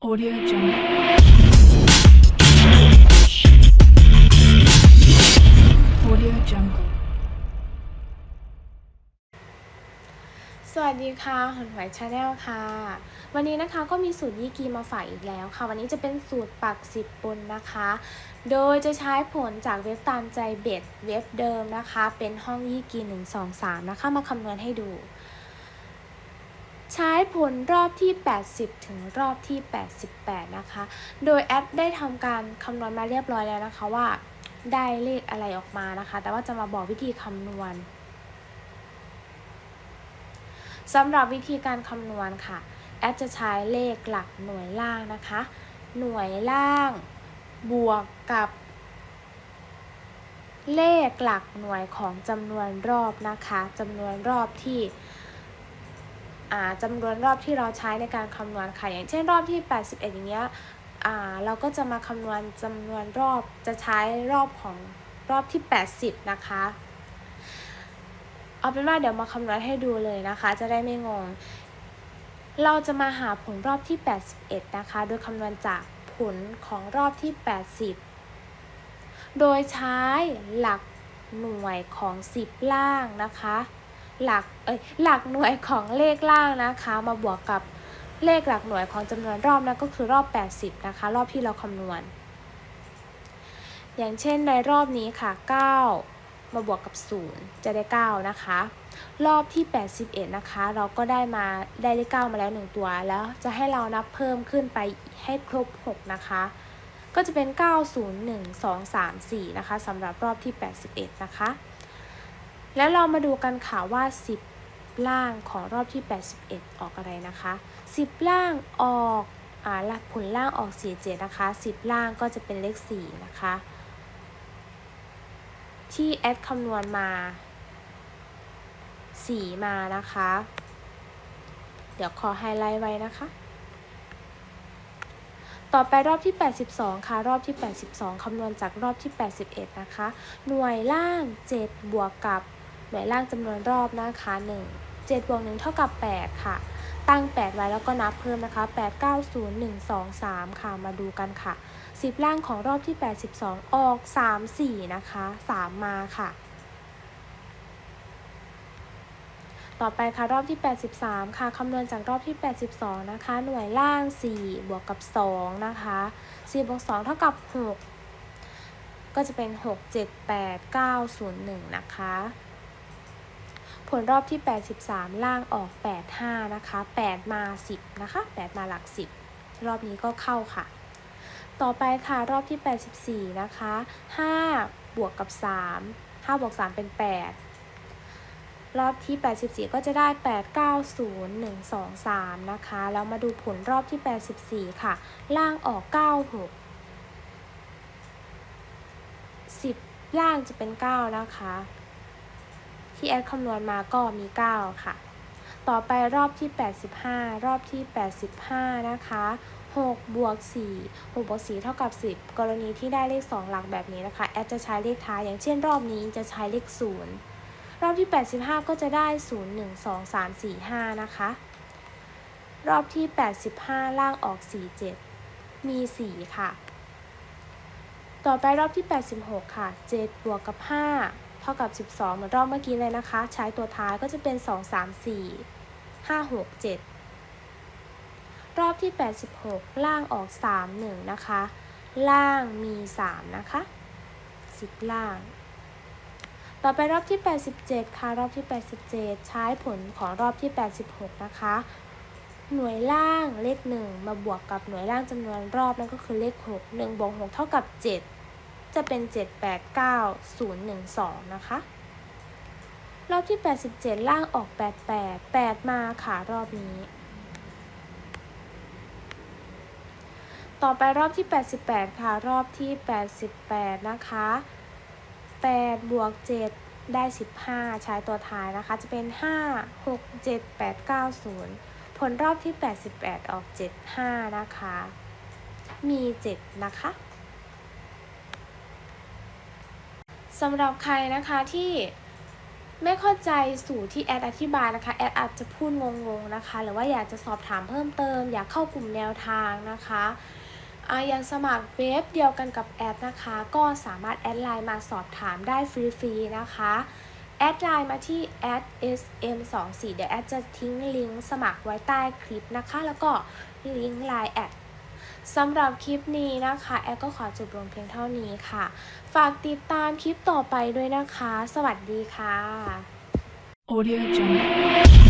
Audio Jungle. Audio Jungle. สวัสดีค่ะหนหวยชาแนลค่ะ วันนี้นะคะก็มีสูตรยี่กีมาฝากอีกแล้วค่ะ วันนี้จะเป็นสูตรปักสิบปนนะคะ โดยจะใช้ผลจากเว็บตามใจเบ็ดเว็บเดิมนะคะ เป็นห้องยี่กี1 2 3นะคะ มาคำนวณให้ดู ใช้ผลรอบที่ 80 ถึงรอบที่ 88 นะคะ โดยแอดได้ทำการคำนวณมาเรียบร้อยแล้วนะคะว่าได้เลขอะไรออกมานะคะ แต่ว่าจะมาบอกวิธีคำนวณสำหรับวิธีการคำนวณค่ะ แอดจะใช้เลขหลักหน่วยล่างนะคะ หน่วยล่างบวกกับเลขหลักหน่วยของจำนวนรอบนะคะจำนวนรอบที่ จำนวนรอบที่เราใช้ในการคำนวณค่ะ อย่างเช่นรอบที่ 81 อย่างเงี้ยอ่าเราก็จะมาคำนวณจำนวนรอบจะใช้รอบของรอบที่ 80 นะคะ เอาเป็นว่าเดี๋ยวมาคำนวณให้ดูเลยนะคะ จะได้ไม่งง เราจะมาหาผลรอบที่ 81 นะคะ โดยคำนวณจากผลของรอบที่ 80 โดยใช้หลักหน่วยของ 10 ล่างนะคะ หลักเอ้ยหลักหน่วยของเลขล่างนะคะ มาบวกกับเลขหลักหน่วยของจำนวนรอบนะก็คือรอบ 80 นะคะ รอบที่เราคำนวณ อย่างเช่นในรอบนี้ค่ะ 9 มาบวกกับ 0 จะได้ 9 นะคะ รอบที่ 81 นะคะ เราก็ได้มาได้เลข9มาแล้ว 1 ตัว แล้วจะให้เรานับเพิ่มขึ้นไปให้ครบ 6 นะคะ ก็จะเป็น 9 0 1 2 3 4 นะคะสำหรับรอบที่ 81 นะคะ แล้วเรามาดูกันค่ะว่า 10 ล่างของรอบที่ 81 ออกอะไรนะคะ 10 ล่างออกอ่าผลล่างออก 47 นะคะ 10 ล่างก็จะเป็นเลข 4 นะคะ ที่แอดคำนวณมาสีมานะคะ เดี๋ยวขอไฮไลท์ไว้นะคะต่อไปรอบที่ 82 ค่ะ รอบที่ 82 คำนวณจากรอบที่ 81 นะคะ หน่วยล่าง 7 บวกกับ หน่วยล่างจำนวนรอบนะคะ1 7บวก1เท่ากับ 8 ค่ะ ตั้ง 8 ไว้แล้วก็นับเพิ่มนะคะ 8 9 0 1 2 3 ค่ะ มาดูกันค่ะ 10 ล่างของรอบที่ 82 ออก 3 4 นะคะ 3 มาค่ะ ต่อไปค่ะรอบที่ 83 ค่ะ คำนวณจากรอบที่ 82 นะคะ หน่วยล่าง 4 บวกกับ 2 นะคะ 4 บวก 2 เท่ากับ 6 ก็จะเป็น 6 7 8 9 0 1 นะคะ ผลรอบที่ 83 ล่างออก 8 5 นะคะ 8 มา 10 นะคะ 8 มาหลัก 10 รอบนี้ก็เข้าค่ะ ต่อไปค่ะรอบที่ 84 นะคะ 5 บวกกับ 3 5บวก3เป็น 8 รอบที่ 84 ก็จะได้ 8 9 0 1 2 3 นะคะ แล้วมาดูผลรอบที่ 84 ค่ะ ล่างออก 9 6 10 ล่างจะเป็น 9 นะคะ ที่แอดคำนวณมาก็มี 9 ค่ะ ต่อไปรอบที่ 85 รอบที่ 85 นะคะ6บวก4 6บวก4เท่ากับ 10 กรณีที่ได้เลข 2 หลักแบบนี้นะคะ แอดจะใช้เลขท้าย อย่างเช่นรอบนี้จะใช้เลข 0 รอบที่ 85 ก็จะได้ 0 1 2 3 4 5 นะคะ รอบที่ 85 ล่างออก 4 7 มี 4 ค่ะ ต่อไปรอบที่ 86 ค่ะ 7 บวกกับ 5 ท่ากับ 12 เหมือนรอบเมื่อกี้เลยนะคะ ใช้ตัวท้ายก็จะเป็น 2 3 4 5 6 7 รอบที่ 86 ล่างออก 3 1 นะคะ ล่างมี 3 นะคะ 10 ล่าง ต่อไปรอบที่ 87 ค่ะ รอบที่ 87 ใช้ผลของรอบที่ 86 นะคะ หน่วยล่างเลข 1 มาบวกกับหน่วยล่างจำนวนรอบนั่นก็คือเลข 6 1บวก6เท่ากับ 7 จะเป็น 7 8 9 0 1 2 นะคะ รอบที่ 87 ล่างออก 88 8 มาค่ะรอบนี้ ต่อไปรอบที่ 88 ค่ะ รอบที่ 88 นะคะ 8 บวก 7 ได้ 15 ใช้ตัวท้ายนะคะ จะเป็น 5 6 7 8 9 0 ผลรอบที่ 88 ออก 75 นะคะ มี 7 นะคะ สำหรับใครนะคะที่ไม่เข้าใจสูตรที่แอดอธิบายนะคะ แอดอาจจะพูดงงๆนะคะ หรือว่าอยากจะสอบถามเพิ่มเติม อยากเข้ากลุ่มแนวทางนะคะอาอยากสมัครเว็บเดียวกันกับแอดนะคะ ก็สามารถแอดไลน์มาสอบถามได้ฟรีๆนะคะ แอดไลน์มาที่ @sm24 เดี๋ยวแอดจะทิ้งลิงก์สมัครไว้ใต้คลิปนะคะ แล้วก็ลิงก์ไลน์แอด สำหรับคลิปนี้นะคะ แอลก็ขอจบลงเพียงเท่านี้ค่ะ ฝากติดตามคลิปต่อไปด้วยนะคะ สวัสดีค่ะ Audio Jungle.